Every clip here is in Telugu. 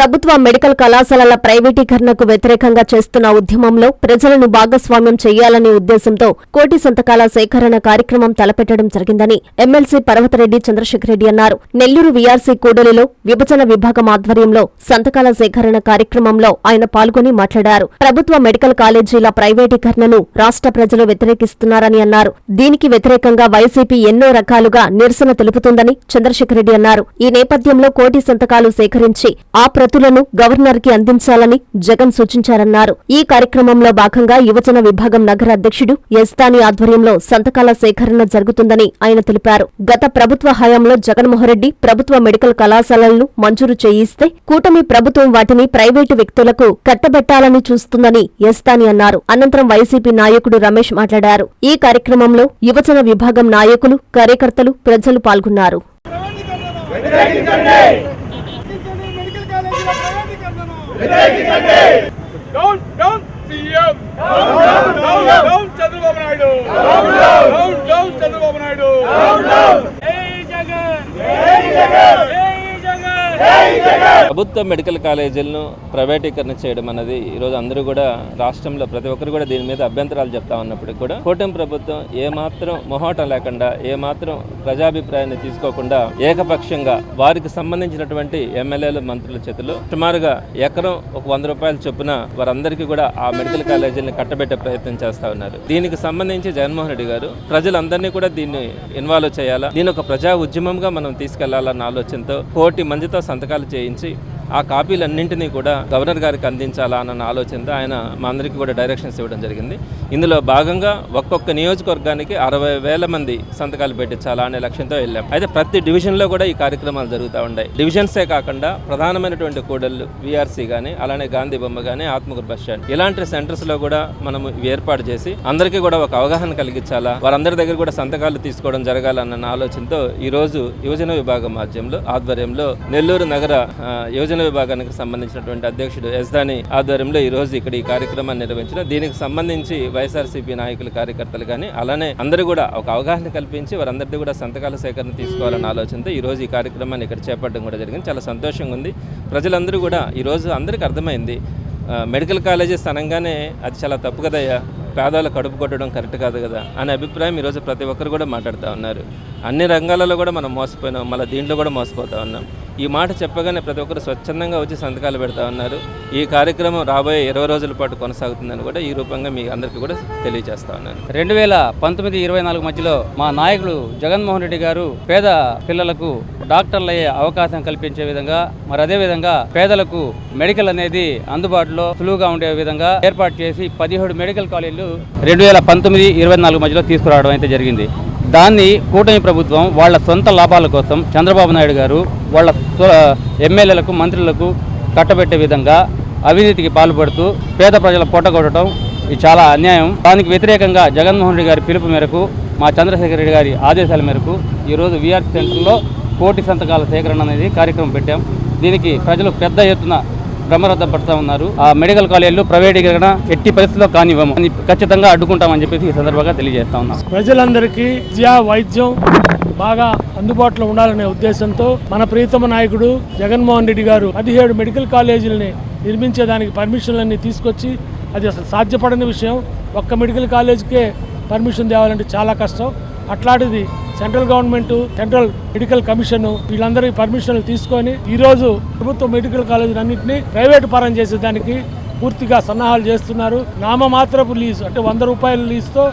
ప్రభుత్వ మెడికల్ కళాశాలల ప్రైవేటీకరణకు వ్యతిరేకంగా చేస్తున్న ఉద్యమంలో ప్రజలను భాగస్వామ్యం చేయాలనే ఉద్దేశంతో కోటి సంతకాల సేకరణ కార్యక్రమం తలపెట్టడం జరిగిందని ఎమ్మెల్సీ పర్వతరెడ్డి చంద్రశేఖర్ రెడ్డి అన్నారు. నెల్లూరు వీఆర్సీ కూడలిలో విభజన విభాగం ఆధ్వర్యంలో సంతకాల సేకరణ కార్యక్రమంలో ఆయన పాల్గొని మాట్లాడారు. ప్రభుత్వ మెడికల్ కాలేజీల ప్రైవేటీకరణను రాష్ట్ర ప్రజలు వ్యతిరేకిస్తున్నారని అన్నారు. దీనికి వ్యతిరేకంగా వైసీపీ ఎన్నో రకాలుగా నిరసన తెలుపుతుందని చంద్రశేఖర్ రెడ్డి అన్నారు. ఈ నేపథ్యంలో కోటి సంతకాలు సేకరించి ఆ ప్రతులను గవర్నర్కి అందించాలని జగన్ సూచించారన్నారు. ఈ కార్యక్రమంలో భాగంగా యువజన విభాగం నగర అధ్యక్షుడు ఎస్తాని ఆధ్వర్యంలో సంతకాల సేకరణ జరుగుతుందని ఆయన తెలిపారు. గత ప్రభుత్వ హయాంలో జగన్మోహన్ రెడ్డి ప్రభుత్వ మెడికల్ కళాశాలలను మంజూరు చేయిస్తే కూటమి ప్రభుత్వం వాటిని ప్రైవేటు వ్యక్తులకు కట్టబెట్టాలని చూస్తుందని ఎస్తాని అన్నారు. అనంతరం వైసీపీ నాయకుడు రమేష్ మాట్లాడారు. ఈ కార్యక్రమంలో యువజన విభాగం నాయకులు కార్యకర్తలు ప్రజలు పాల్గొన్నారు. Down down CM down down down Chandrababu Naidu down down Chandrababu Naidu జై జగన్ జై జగన్ జై జగన్ ప్రభుత్వ మెడికల్ కాలేజీలను ప్రైవేటీకరణ చేయడం అనేది ఈరోజు అందరూ కూడా రాష్ట్రంలో ప్రతి ఒక్కరు కూడా దీని మీద అభ్యంతరాలు చెప్తా ఉన్నప్పటికీ కూడా కూటమి ప్రభుత్వం ఏమాత్రం మొహోటం లేకుండా ఏమాత్రం ప్రజాభిప్రాయాన్ని తీసుకోకుండా ఏకపక్షంగా వారికి సంబంధించినటువంటి ఎమ్మెల్యేలు మంత్రుల చేతిలో సుమారుగా ఎకరం ఒక వంద రూపాయల చొప్పున వారందరికీ కూడా ఆ మెడికల్ కాలేజీని కట్టబెట్టే ప్రయత్నం చేస్తా ఉన్నారు. దీనికి సంబంధించి జగన్మోహన్ రెడ్డి గారు ప్రజలందరినీ కూడా దీన్ని ఇన్వాల్వ్ చేయాలా? దీని ఒక ప్రజా ఉద్యమంగా మనం తీసుకెళ్ళాలన్న ఆలోచనతో కోటి మందితో సంతకాలు చేయించి ఆ కాపీలన్నింటినీ కూడా గవర్నర్ గారికి అందించాలా అన్న ఆలోచనతో ఆయన మా అందరికీ కూడా డైరెక్షన్స్ ఇవ్వడం జరిగింది. ఇందులో భాగంగా ఒక్కొక్క నియోజకవర్గానికి అరవై వేల మంది సంతకాలు పెట్టించాలా అనే లక్ష్యంతో వెళ్ళాం. అయితే ప్రతి డివిజన్లో కూడా ఈ కార్యక్రమాలు జరుగుతూ ఉన్నాయి డివిజన్సే కాకుండా ప్రధానమైనటువంటి కూడళ్ళు వీఆర్సీ కానీ అలానే గాంధీ బొమ్మ కానీ ఆత్మకూరు బస్ స్టాండ్ ఇలాంటి సెంటర్స్లో కూడా మనం ఏర్పాటు చేసి అందరికీ కూడా ఒక అవగాహన కలిగించాలా వారందరి దగ్గర కూడా సంతకాలు తీసుకోవడం జరగాలన్న ఆలోచనతో ఈ రోజు యువజన విభాగం మాధ్యమంలో ఆధ్వర్యంలో నెల్లూరు నగర ఆ, యువజన విభాగానికి సంబంధించినటువంటి అధ్యక్షుడు ఎస్దాని ఆధ్వర్యంలో ఈ రోజు ఇక్కడ ఈ కార్యక్రమాన్ని నిర్వహించడం దీనికి సంబంధించి వైఎస్ఆర్సీపీ నాయకులు కార్యకర్తలు కానీ అలానే అందరూ కూడా ఒక అవగాహన కల్పించి వారందరిది కూడా సంతకాల సేకరణ తీసుకోవాలన్న ఆలోచనతో ఈ రోజు ఈ కార్యక్రమాన్ని ఇక్కడ చేపట్టడం కూడా జరిగింది. చాలా సంతోషంగా ఉంది. ప్రజలందరూ కూడా ఈ రోజు అందరికీ అర్థమైంది. మెడికల్ కాలేజెస్ అనగానే అది చాలా తప్పు కదయ్యా. పేదవాళ్ళు కడుపు కొట్టడం కరెక్ట్ కాదు కదా అనే అభిప్రాయం ఈరోజు ప్రతి ఒక్కరు కూడా మాట్లాడుతూ ఉన్నారు. అన్ని రంగాలలో కూడా మనం మోసపోయినాం. మళ్ళీ దీంట్లో కూడా మోసపోతూ ఉన్నాం. ఈ మాట చెప్పగానే ప్రతి ఒక్కరు స్వచ్ఛందంగా వచ్చి సంతకాలు పెడతా ఉన్నారు. ఈ కార్యక్రమం రాబోయే ఇరవై రోజుల పాటు కొనసాగుతుందని కూడా ఈ రూపంగా మీ అందరికీ కూడా తెలియజేస్తా ఉన్నాను. రెండు వేల పంతొమ్మిది ఇరవై నాలుగు మధ్యలో మా నాయకుడు జగన్మోహన్ రెడ్డి గారు పేద పిల్లలకు డాక్టర్లు అయ్యే అవకాశం కల్పించే విధంగా మరి అదే విధంగా పేదలకు మెడికల్ అనేది అందుబాటులో సులువుగా ఉండే విధంగా ఏర్పాటు చేసి పదిహేడు మెడికల్ కాలేజీలు రెండు వేల పంతొమ్మిది ఇరవై నాలుగు మధ్యలో తీసుకురావడం అయితే జరిగింది. దాన్ని కూటమి ప్రభుత్వం వాళ్ళ సొంత లాభాల కోసం చంద్రబాబు నాయుడు గారు వాళ్ళ సొ- ఎమ్మెల్యేలకు మంత్రులకు కట్టబెట్టే విధంగా అవినీతికి పాల్పడుతూ పేద ప్రజల పొట్టగొట్టడం ఇది చాలా అన్యాయం. దానికి వ్యతిరేకంగా జగన్మోహన్ రెడ్డి గారి పిలుపు మేరకు మా చంద్రశేఖర రెడ్డి గారి ఆదేశాల మేరకు ఈరోజు వీఆర్ సెంటర్లో కోటి సంతకాల సేకరణ అనేది కార్యక్రమం పెట్టాం. దీనికి ప్రజలు పెద్ద ఎత్తున బ్రహ్మరథం పడుతూ ఉన్నారు. ఆ మెడికల్ కాలేజీలు ప్రైవేటీకరణ ఎట్టి పరిస్థితిలో కానివ్వము. ఖచ్చితంగా అడ్డుకుంటామని చెప్పేసి ఈ సందర్భంగా తెలియజేస్తా ఉన్నాం. ప్రజలందరికీ విద్యా వైద్యం బాగా అందుబాటులో ఉండాలనే ఉద్దేశంతో మన ప్రీతమ నాయకుడు జగన్మోహన్ రెడ్డి గారు పదిహేడు మెడికల్ కాలేజీలని నిర్మించేదానికి పర్మిషన్లన్నీ తీసుకొచ్చి అది అసలు సాధ్యపడని విషయం. ఒక్క మెడికల్ కాలేజీకే పర్మిషన్ తేవాలంటే చాలా కష్టం. అట్లాంటిది central government central medical commission వీళ్ళందరి పర్మిషన్లు తీసుకొని ఈ రోజు ప్రభుత్వ మెడికల్ కాలేజీలన్నింటినీ ప్రైవేటు పరం చేసేదానికి పూర్తిగా సన్నాహాలు చేస్తున్నారు. నామమాత్రపు లీజు అంటే వంద రూపాయల లీజుతో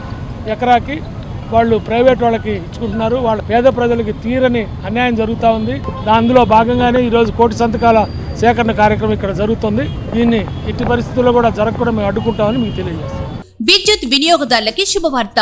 ఎకరాకి వాళ్ళు ప్రైవేట్ వాళ్ళకి ఇచ్చుకుంటున్నారు. వాళ్ళ పేద ప్రజలకి తీరని అన్యాయం జరుగుతూ ఉంది. అందులో భాగంగానే ఈరోజు కోటి సంతకాల సేకరణ కార్యక్రమం ఇక్కడ జరుగుతుంది. దీన్ని ఎట్టి పరిస్థితుల్లో కూడా జరగకుండా మేము అడ్డుకుంటామని మీకు తెలియజేస్తాం. విద్యుత్ వినియోగదారులకి శుభవార్త.